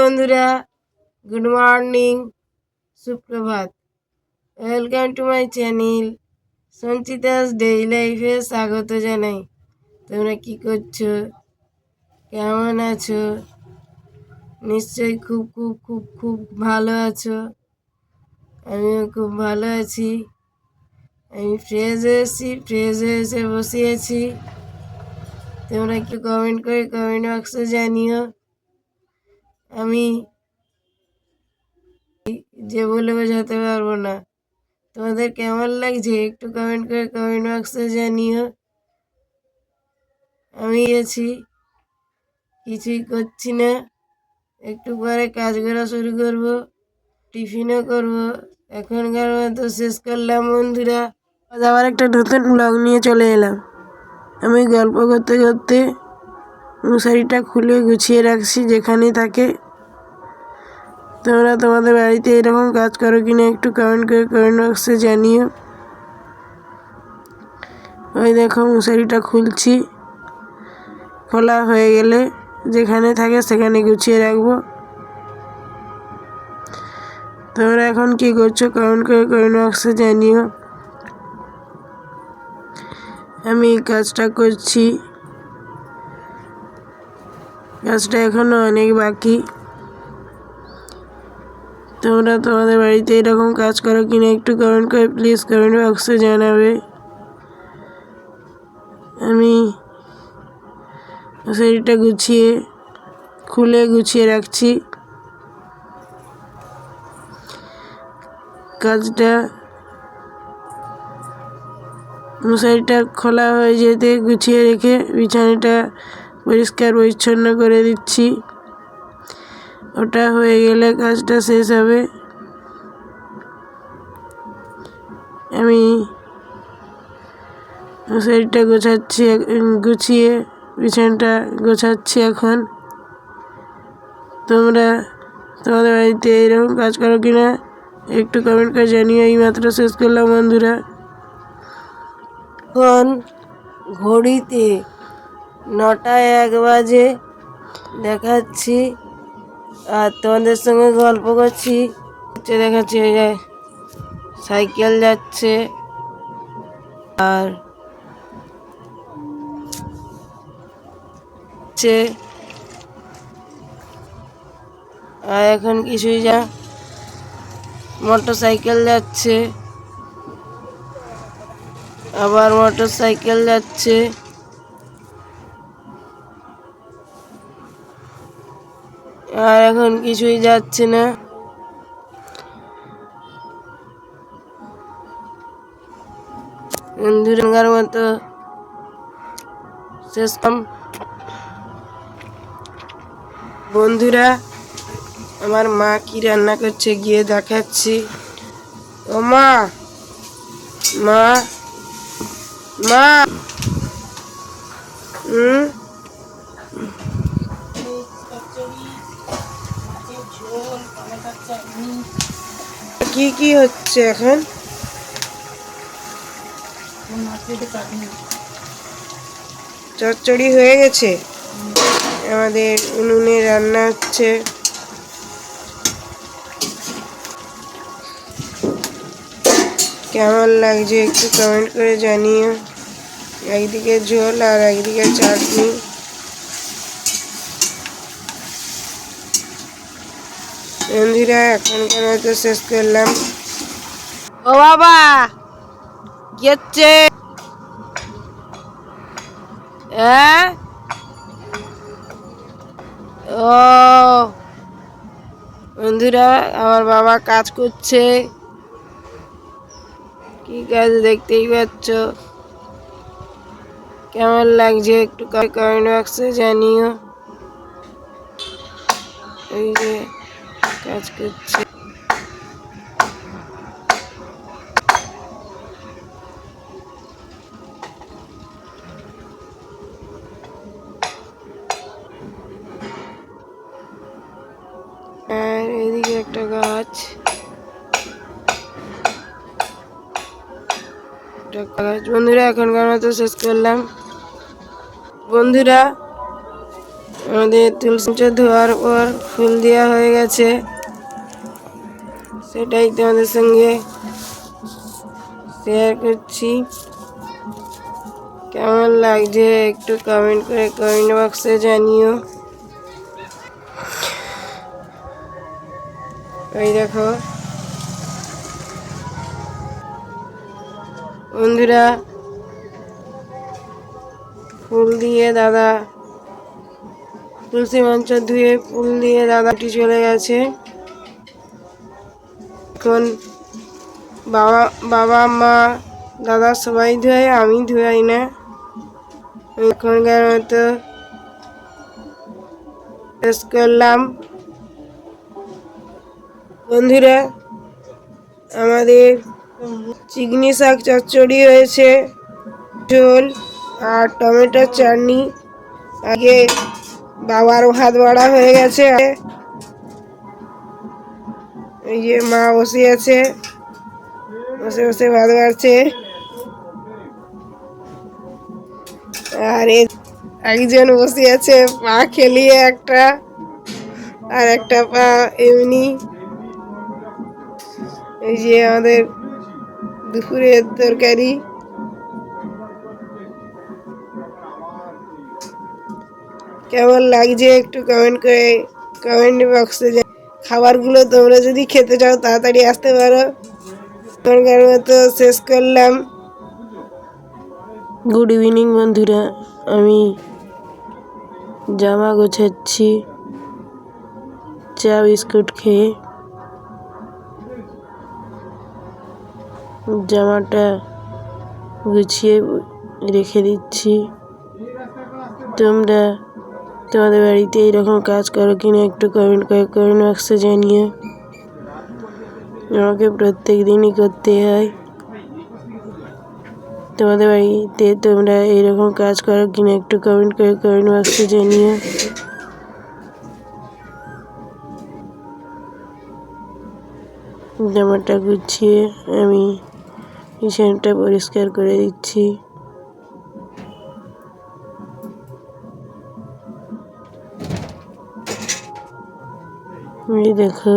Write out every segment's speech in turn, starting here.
বন্ধুরা good morning সুপ্রভাত। Welcome to my channel Sanchita's daily লাইফে স্বাগত জানাই। তোমরা কি করছ? কেমন আছো? নিশ্চয়ই খুব খুব খুব খুব ভালো আছো। আমিও খুব ভালো আছি। আমি ফ্রেশ হয়েছি ফ্রেশ হয়ে এসে বসে আছি। তোমরা কি কমেন্ট করে কমেন্ট বক্সে জানিও। আমি যে বলে বোঝাতে পারব না। তোমাদের কেমন লাগছে একটু কমেন্ট করে কমেন্ট বক্সে জানিও। আমি আছি, কিছুই করছি না। একটু পরে কাজ করা শুরু করব, টিফিনও করব। এখনকার মতো শেষ করলাম বন্ধুরা। আজ আবার একটা নতুন ব্লগ নিয়ে চলে এলাম। আমি গল্প করতে করতে মশারিটা খুলে গুছিয়ে রাখছি যেখানে থাকে। তোমরা তোমাদের বাড়িতে এরকম কাজ করো কিনা একটু কমেন্ট করে কমেন্ট বক্সে জানিও। ওই দেখো মশারিটা খুলছি। খোলা হয়ে গেলে যেখানে থাকে সেখানে গুছিয়ে রাখব। তোমরা এখন কি করছ কমেন্ট করে কমেন্ট বক্সে জানিও। আমি কাজটা করছি। কাজটা এখনও অনেক বাকি। তোমরা তোমাদের বাড়িতে এরকম কাজ করো কিনা একটু কমেন্ট করে প্লিজ কমেন্ট বক্সে জানাবে। আমি মশারিটা গুছিয়ে, খুলে গুছিয়ে রাখছি। কাজটা মশারিটা খোলা হয়ে যেতে গুছিয়ে রেখে বিছানাটা পরিষ্কার, পরিচ্ছন্ন করে দিচ্ছি। ওটা হয়ে গেলে কাজটা শেষ হবে। আমি মশারিটা গোছাচ্ছি গুছিয়ে, বিছানাটা গোছাচ্ছি এখন। তোমরা তোমাদের বাড়িতে এরকম কাজ করো কিনা, একটু কমেন্ট করে জানিয়ে এই মাত্র শেষ করলাম বন্ধুরা। এখন ঘড়িতে নটা এক বাজে দেখাচ্ছি, আর তোমাদের সঙ্গে গল্প করছি। দেখাচ্ছি ওই যে সাইকেল যাচ্ছে, আর আর এখন কিছুই যা মোটর সাইকেল যাচ্ছে, আবার মোটর সাইকেল যাচ্ছে। আর এখন কিছুই যাচ্ছে না। বন্ধুরার মতো শেষ কম বন্ধুরা, আমার মা কি রান্না করছে গিয়ে দেখাচ্ছি। ও মা মা মা, হুম? কি কি হচ্ছে এখন? চচ্চড়ি হয়ে গেছে? আমাদের উনুনে রান্না হচ্ছে। কেমন লাগছে একটু কমেন্ট করে জানিও। একদিকে ঝোল আর একদিকে চাটনি। বন্ধুরা এখনকার মতো শেষ করলাম। ও বাবা, গেছে। হ্যাঁ? ও। বন্ধুরা, আমার বাবা কাজ করছে। কি কাজ দেখতেই পাচ্ছ? কেমন লাগছে একটু কমেন্ট বক্সে জানিও। এই যে কাজ করছে। এদিকে একটা গাছ। গাছ। বন্ধুরা, এখনকার মতো শেষ করলাম। বন্ধুরা, আমাদের তুলসী ধোয়ার পর ফুল দেওয়া হয়ে গেছে। সেটাই তোমাদের সঙ্গে শেয়ার করছি। কেমন লাগছে একটু কমেন্ট করে কমেন্ট বক্সে জানিও। ওই দেখো। বন্ধুরা, ফুল দিয়ে দাদা তুলসী মঞ্চ ধুয়ে ফুল দিয়ে দাদাটি চলে গেছে। এখন বাবা বাবা, মা, দাদা সবাই ধোয়, আমি ধোয়াই না। এখনকার মতো শেষ করলাম। বন্ধুরা, আমাদের চিকনি শাক চচ্চড়ি হয়েছে, ঝোল আর টমেটোর চাটনি। আগে বাবার ভাত বাড়া হয়ে গেছে। এই যে মা বসে আছে। বসে বসে ভাত বাড়ছে। আর একজন বসে আছে, পা খেলিয়ে একটা, আর একটা পা এমনি। এই যে আমাদের দুপুরের তরকারি। কেমন লাগছে একটু কমেন্ট করে কমেন্ট বক্সে খাবারগুলো তোমরা যদি খেতে চাও, তাড়াতাড়ি আসতে পারো। এখনকার মতো শেষ করলাম। গুড ইভিনিং বন্ধুরা। আমি জামা গোছাচ্ছি, চা বিস্কুট খেয়ে। জামাটা গুছিয়ে রেখে দিচ্ছি। তোমরা তোমাদের বাড়িতে এইরকম কাজ করো কিনা একটু কমেন্ট করে কমেন্ট বক্সে জানিও। আমাকে প্রত্যেক দিনই করতে হয়। তোমাদের বাড়িতে তোমরা এইরকম কাজ করো কিনা একটু কমেন্ট করে কমেন্ট বক্সে জানিও। জামাটা গুছিয়ে আমি কিচেনটা পরিষ্কার করে দিচ্ছি। দেখো।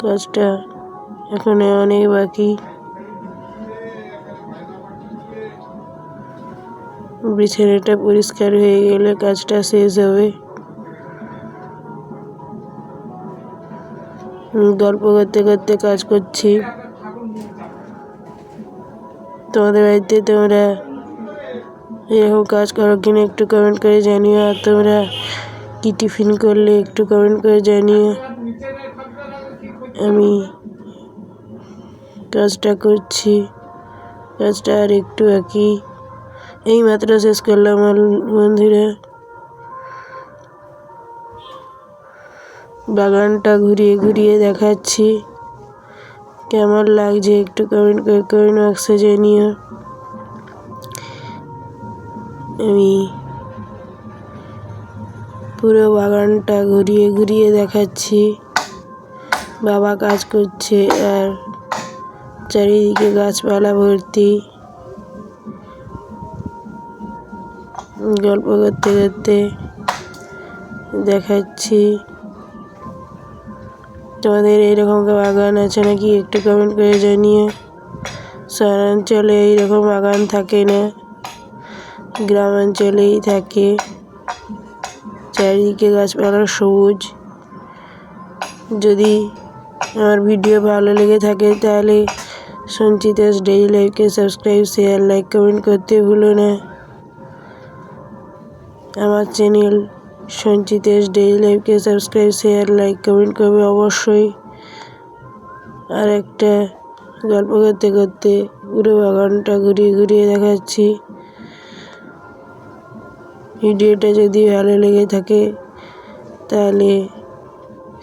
কাজটা এখনও অনেক বাকি। বিছানাটা পরিষ্কার হয়ে গেলে কাজটা শেষ হবে। গল্প করতে করতে কাজ করছি। তোমাদের বাড়িতে তোমরা এরকম কাজ করো কিনা একটু কমেন্ট করে জানিও। আর তোমরা কি টিফিন করলে একটু কমেন্ট করে জানিও আমি কাজটা করছি। কাজটা আর একটু বাকি। এই মাত্র শেষ করলাম আমার বন্ধুরা। বাগানটা ঘুরিয়ে ঘুরিয়ে দেখাচ্ছি। কেমন লাগছে একটু কমেন্ট করে কমেন্ট বক্সে জানিও। আমি পুরো বাগানটা ঘুরিয়ে ঘুরিয়ে দেখাচ্ছি। বাবা কাজ করছে আর চারিদিকে গাছপালা ভর্তি। গল্প করতে করতে দেখাচ্ছি। তোমাদের এইরকম বাগান আছে নাকি? একটু কমেন্ট করে জানিয়ে শহরাঞ্চলে এইরকম বাগান থাকে না। গ্রামাঞ্চলেই থাকে। চারিদিকে গাছপালা সবুজ। যদি আমার ভিডিও ভালো লেগে থাকে তাহলে সঞ্চিতাস ডেইলি লাইফকে সাবস্ক্রাইব শেয়ার লাইক কমেন্ট করতে ভুলো না। আমার চ্যানেল সঞ্চিতেশ ডেইলি লাইফকে সাবস্ক্রাইব শেয়ার লাইক কমেন্ট করবে অবশ্যই। আর একটা গল্প করতে করতে পুরো বাগানটা ঘুরিয়ে ঘুরিয়ে দেখাচ্ছি। ভিডিওটা যদি ভালো লেগে থাকে, তাহলে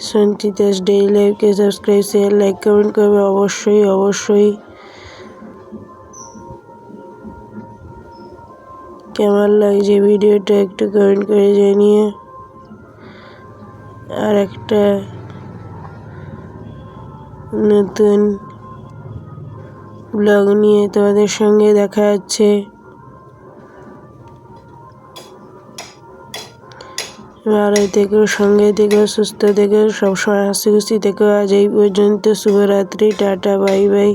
সঞ্চিতাস ডেইলি লাইফকে সাবস্ক্রাইব শেয়ার লাইক কমেন্ট করবে। অবশ্যই অবশ্যই। কেমন লাগছে ভিডিওটা একটু কমেন্ট করে জানিয়ে আর একটা নতুন ব্লগ নিয়ে তোমাদের সঙ্গে দেখা যাচ্ছে ভালো দেখো, সঙ্গে দেখো, সুস্থ থেকো সবসময় হাসি খুশি থেকো আজ এই পর্যন্ত, শুভরাত্রি, টাটা, বাই বাই।